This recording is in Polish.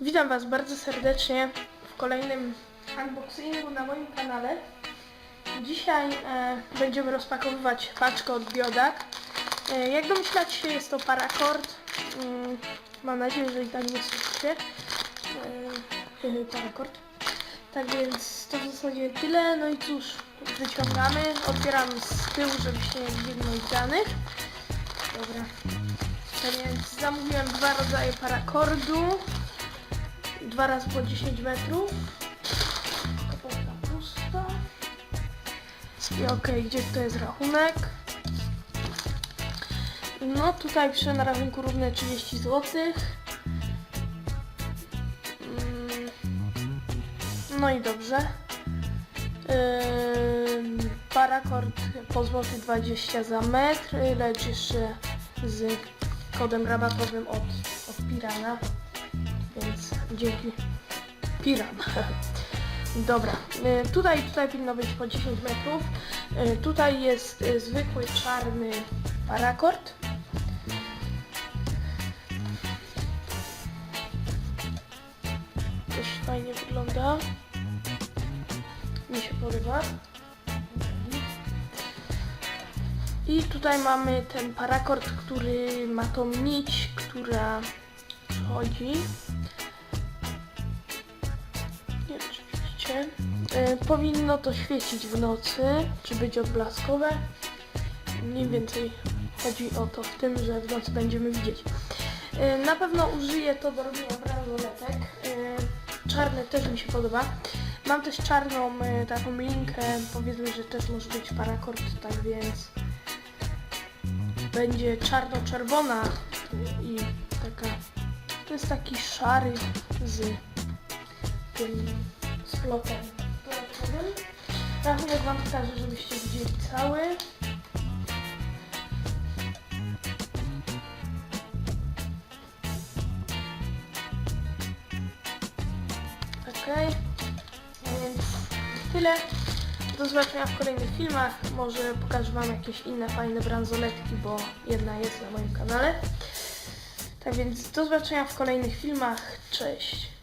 Witam Was bardzo serdecznie w kolejnym unboxingu na moim kanale. Dzisiaj e, będziemy rozpakowywać paczkę od Biodak. E, jak domyślacie się jest to paracord. Mm, mam nadzieję, że i tak nie słyszycie. E, e, paracord. Tak więc to w zasadzie tyle. No i cóż, wyciągamy. Otwieram z tyłu, żebyście nie widzieli moich danych. Dobra. Tak więc zamówiłem dwa rodzaje parakordu. Dwa razy po 10 metrów. Kapotka pusta. I okej, gdzie to jest rachunek? No tutaj piszę na rachunku równe 30 zł. Mm, No i dobrze. Parakord po złoty 20 za metr, lecz jeszcze z kodem rabatowym od, od Pirana. Dzięki Piran. Dobra, y, tutaj, tutaj powinno być po 10 metrów. Y, Tutaj jest y, zwykły czarny parakord. Też fajnie wygląda. Mi się podoba. I tutaj mamy ten parakord, który ma tą nić, która przechodzi. E, powinno to świecić w nocy, czy być odblaskowe. Mniej więcej chodzi o to w tym, że w nocy będziemy widzieć. E, na pewno użyję to do robienia bransoletek. E, czarny też mi się podoba. Mam też czarną taką linkę, powiedzmy, że też może być parakord, tak więc będzie czarno-czerwona i taka, to jest taki szary z tym splotem dodatkowym. Rachunek Wam pokażę, żebyście widzieli cały. Okej, więc tyle. Do zobaczenia w kolejnych filmach. Może pokażę Wam jakieś inne fajne bransoletki, bo jedna jest na moim kanale. Tak więc do zobaczenia w kolejnych filmach. Cześć!